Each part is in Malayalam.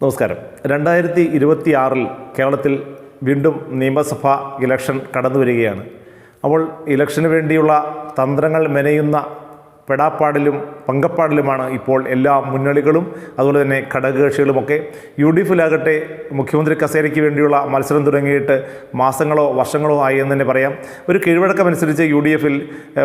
നമസ്കാരം. രണ്ടായിരത്തി ഇരുപത്തി ആറിൽ കേരളത്തിൽ വീണ്ടും നിയമസഭാ ഇലക്ഷൻ കടന്നു വരികയാണ് അപ്പോൾ ഇലക്ഷന് വേണ്ടിയുള്ള തന്ത്രങ്ങൾ മെനയുന്ന പെടാപ്പാടിലും പങ്കപ്പാടിലുമാണ് ഇപ്പോൾ എല്ലാ മുന്നണികളും അതുപോലെ തന്നെ ഘടകകക്ഷികളുമൊക്കെ യു ഡി എഫിലാകട്ടെ മുഖ്യമന്ത്രി കസേരയ്ക്ക് വേണ്ടിയുള്ള മത്സരം തുടങ്ങിയിട്ട് മാസങ്ങളോ വർഷങ്ങളോ ആയി എന്ന് തന്നെ പറയാം. ഒരു കീഴ്വഴക്കമനുസരിച്ച് യു ഡി എഫിൽ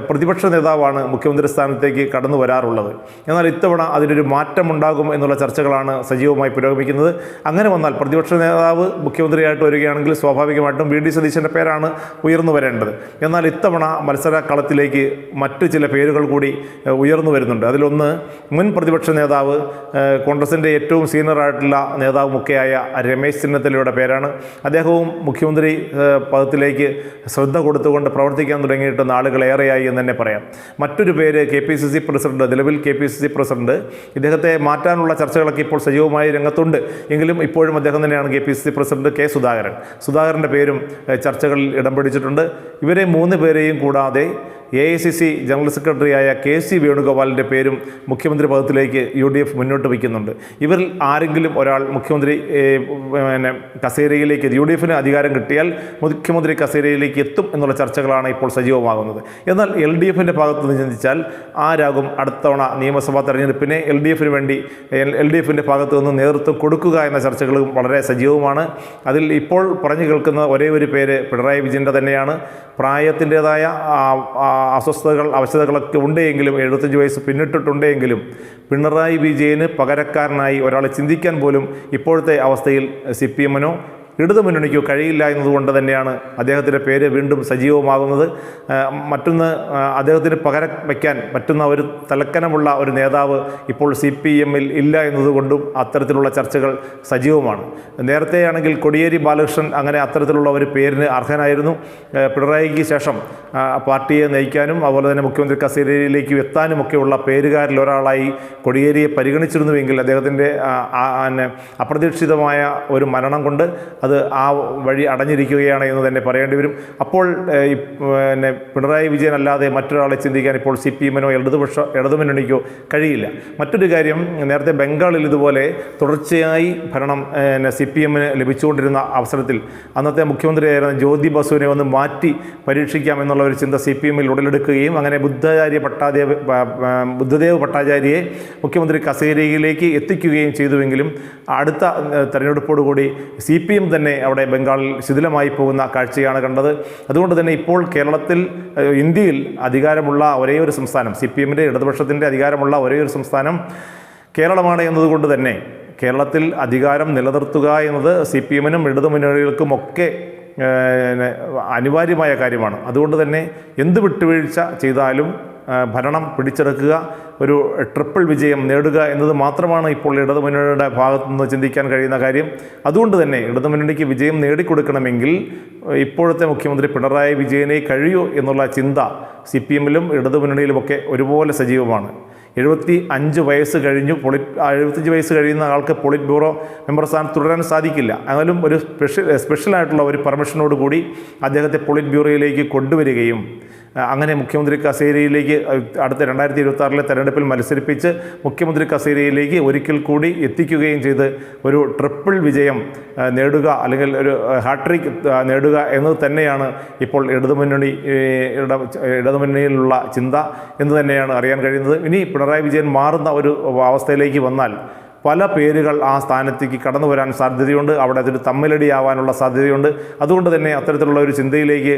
പ്രതിപക്ഷ നേതാവാണ് മുഖ്യമന്ത്രി സ്ഥാനത്തേക്ക് കടന്നു വരാറുള്ളത്. എന്നാൽ ഇത്തവണ അതിനൊരു മാറ്റമുണ്ടാകും എന്നുള്ള ചർച്ചകളാണ് സജീവമായി പുരോഗമിക്കുന്നത്. അങ്ങനെ വന്നാൽ പ്രതിപക്ഷ നേതാവ് മുഖ്യമന്ത്രിയായിട്ട് വരികയാണെങ്കിൽ സ്വാഭാവികമായിട്ടും വി ഡി സതീശന്റെ പേരാണ് ഉയർന്നു വരേണ്ടത്. എന്നാൽ ഇത്തവണ മത്സര കളത്തിലേക്ക് മറ്റു ചില പേരുകൾ കൂടി ഉയർന്നു വരുന്നുണ്ട്. അതിലൊന്ന് മുൻ പ്രതിപക്ഷ നേതാവ് കോൺഗ്രസിന്റെ ഏറ്റവും സീനിയറായിട്ടുള്ള നേതാവുമൊക്കെയായ രമേശ് ചെന്നിത്തലയുടെ പേരാണ്. അദ്ദേഹവും മുഖ്യമന്ത്രി പദത്തിലേക്ക് ശ്രദ്ധ കൊടുത്തുകൊണ്ട് പ്രവർത്തിക്കാൻ തുടങ്ങിയിട്ട് നാളുകളേറെയായി എന്ന് തന്നെ പറയാം. മറ്റൊരു പേര് K P C C president നിലവിൽ K P C C president. ഇദ്ദേഹത്തെ മാറ്റാനുള്ള ചർച്ചകളൊക്കെ ഇപ്പോൾ സജീവമായി രംഗത്തുണ്ട്. എങ്കിലും ഇപ്പോഴും അദ്ദേഹം തന്നെയാണ് K P C C president K Sudhakaran. സുധാകരന്റെ പേരും ചർച്ചകളിൽ ഇടം പിടിച്ചിട്ടുണ്ട്. ഇവരെ മൂന്ന് പേരെയും കൂടാതെ A I C C general സെക്രട്ടറിയായ കെ സി വേണുഗോപാലിന്റെ പേരും മുഖ്യമന്ത്രി പദത്തിലേക്ക് യു ഡി എഫ് മുന്നോട്ട് വയ്ക്കുന്നുണ്ട്. ഇവരിൽ ആരെങ്കിലും ഒരാൾ മുഖ്യമന്ത്രി പിന്നെ കസേരയിലേക്ക് യു ഡി എഫിന് അധികാരം കിട്ടിയാൽ മുഖ്യമന്ത്രി കസേരയിലേക്ക് എത്തും എന്നുള്ള ചർച്ചകളാണ് ഇപ്പോൾ സജീവമാകുന്നത്. എന്നാൽ എൽ ഡി എഫിന്റെ ഭാഗത്ത് നിന്ന് ചിന്തിച്ചാൽ ആരാകും അടുത്തവണ നിയമസഭാ തെരഞ്ഞെടുപ്പിനെ എൽ ഡി എഫിന് വേണ്ടി എൽ ഡി എഫിന്റെ ഭാഗത്ത് നിന്ന് നേതൃത്വം കൊടുക്കുക എന്ന ചർച്ചകളും വളരെ സജീവമാണ് അതിൽ ഇപ്പോൾ പറഞ്ഞു കേൾക്കുന്ന ഒരേ ഒരു പേര് പിണറായി വിജയന്റെ തന്നെയാണ്. പ്രായത്തിന്റെതായ അസ്വസ്ഥതകൾ അവശതകളൊക്കെ ഉണ്ടെങ്കിലും എഴുപത്തഞ്ച് വയസ്സ് പിന്നിട്ടിട്ടുണ്ടെങ്കിലും പിണറായി വിജയന് പകരക്കാരനായി ഒരാളെ ചിന്തിക്കാൻ പോലും ഇപ്പോഴത്തെ അവസ്ഥയിൽ സി പി എമ്മിനോ ഇടതു മുന്നണിക്കോ കഴിയില്ല എന്നതുകൊണ്ട് തന്നെയാണ് അദ്ദേഹത്തിന്റെ പേര് വീണ്ടും സജീവമാകുന്നത്. മറ്റൊന്ന് അദ്ദേഹത്തിന് പകരം വയ്ക്കാൻ പറ്റുന്ന ഒരു തലക്കനമുള്ള ഒരു നേതാവ് ഇപ്പോൾ സി പി എമ്മിൽ ഇല്ല എന്നതുകൊണ്ടും അത്തരത്തിലുള്ള ചർച്ചകൾ സജീവമാണ്. നേരത്തെയാണെങ്കിൽ കൊടിയേരി ബാലകൃഷ്ണൻ അങ്ങനെ അത്തരത്തിലുള്ള ഒരു പേരിന് അർഹനായിരുന്നു. പിണറായിക്ക് ശേഷം പാർട്ടിയെ നയിക്കാനും അതുപോലെ തന്നെ മുഖ്യമന്ത്രി കസേരയിലേക്ക് എത്താനുമൊക്കെയുള്ള പേരുകാരിൽ ഒരാളായി കൊടിയേരിയെ പരിഗണിച്ചിരുന്നുവെങ്കിൽ അദ്ദേഹത്തിന്റെ അപ്രതീക്ഷിതമായ ഒരു മരണം കൊണ്ട് അത് ആ വഴി അടഞ്ഞിരിക്കുകയാണ് എന്ന് തന്നെ പറയേണ്ടി വരും. അപ്പോൾ പിന്നെ പിണറായി വിജയൻ അല്ലാതെ മറ്റൊരാളെ ചിന്തിക്കാൻ ഇപ്പോൾ സി പി എമ്മിനോ ഇടതുപക്ഷ ഇടതുമുന്നണിക്കോ കഴിയില്ല. മറ്റൊരു കാര്യം നേരത്തെ ബംഗാളിൽ ഇതുപോലെ തുടർച്ചയായി ഭരണം സി പി എമ്മിന് ലഭിച്ചുകൊണ്ടിരുന്ന അവസരത്തിൽ അന്നത്തെ മുഖ്യമന്ത്രിയായിരുന്ന ജ്യോതി ബസുവിനെ ഒന്ന് മാറ്റി പരീക്ഷിക്കാം എന്നുള്ള ഒരു ചിന്ത സി പി എമ്മിൽ ഉടലെടുക്കുകയും അങ്ങനെ ബുദ്ധാചാര്യ പട്ടാദേവ് ബുദ്ധദേവ് ഭട്ടാചാര്യയെ മുഖ്യമന്ത്രി കസേരയിലേക്ക് എത്തിക്കുകയും ചെയ്തുവെങ്കിലും അടുത്ത തെരഞ്ഞെടുപ്പോടുകൂടി സി പി എം തന്നെ അവിടെ ബംഗാളിൽ ശിഥിലമായി പോകുന്ന കാഴ്ചയാണ് കണ്ടത്. അതുകൊണ്ട് തന്നെ ഇപ്പോൾ കേരളത്തിൽ ഇന്ത്യയിൽ അധികാരമുള്ള ഒരേ ഒരു സംസ്ഥാനം സി പി എമ്മിന്റെ ഇടതുപക്ഷത്തിന്റെ അധികാരമുള്ള ഒരേ ഒരു സംസ്ഥാനം കേരളമാണ് എന്നതുകൊണ്ട് തന്നെ കേരളത്തിൽ അധികാരം നിലനിർത്തുക എന്നത് സി പി എമ്മിനും ഇടതുമുന്നണികൾക്കുമൊക്കെ അനിവാര്യമായ കാര്യമാണ്. അതുകൊണ്ട് തന്നെ എന്ത് വിട്ടുവീഴ്ച ചെയ്താലും ഭരണം പിടിച്ചെടുക്കുക ഒരു ട്രിപ്പിൾ വിജയം നേടുക എന്നത് മാത്രമാണ് ഇപ്പോൾ ഇടതുമുന്നണിയുടെ ഭാഗത്തു നിന്ന് ചിന്തിക്കാൻ കഴിയുന്ന കാര്യം. അതുകൊണ്ട് തന്നെ ഇടതുമുന്നണിക്ക് വിജയം നേടിക്കൊടുക്കണമെങ്കിൽ ഇപ്പോഴത്തെ മുഖ്യമന്ത്രി പിണറായി വിജയനെ കഴിയൂ എന്നുള്ള ചിന്ത സി പി എമ്മിലും ഇടതുമുന്നണിയിലുമൊക്കെ ഒരുപോലെ സജീവമാണ്. എഴുപത്തി അഞ്ച് വയസ്സ് കഴിഞ്ഞു പൊളിറ്റ് എഴുപത്തഞ്ച് വയസ്സ് കഴിയുന്ന ആൾക്ക് പൊളിറ്റ് ബ്യൂറോ മെമ്പർ സ്ഥാനം തുടരാൻ സാധിക്കില്ല. എന്നാലും ഒരു സ്പെഷ്യൽ സ്പെഷ്യലായിട്ടുള്ള ഒരു പെർമിഷനോട് കൂടി അദ്ദേഹത്തെ പൊളിറ്റ് ബ്യൂറോയിലേക്ക് കൊണ്ടുവരികയും അങ്ങനെ മുഖ്യമന്ത്രി കസേരയിലേക്ക് അടുത്ത രണ്ടായിരത്തി ഇരുപത്തി തെരഞ്ഞെടുപ്പിൽ മത്സരിപ്പിച്ച് മുഖ്യമന്ത്രി കസേരയിലേക്ക് ഒരിക്കൽ കൂടി എത്തിക്കുകയും ചെയ്ത് ഒരു ട്രിപ്പിൾ വിജയം നേടുക അല്ലെങ്കിൽ ഒരു ഹാട്രിക് നേടുക എന്നത് തന്നെയാണ് ഇപ്പോൾ ഇടതുമുന്നണി ഇട- ഇടതുമുന്നണിയിലുള്ള ചിന്ത എന്ന് തന്നെയാണ് അറിയാൻ കഴിയുന്നത്. ഇനി പിണറായി വിജയൻ മാറുന്ന ഒരു അവസ്ഥയിലേക്ക് വന്നാൽ പല പേരുകൾ ആ സ്ഥാനത്തേക്ക് കടന്നു വരാൻ സാധ്യതയുണ്ട്. അവിടെ അതൊരു തമ്മിലടിയാവാനുള്ള സാധ്യതയുണ്ട്. അതുകൊണ്ട് തന്നെ അത്തരത്തിലുള്ള ഒരു ചിന്തയിലേക്ക്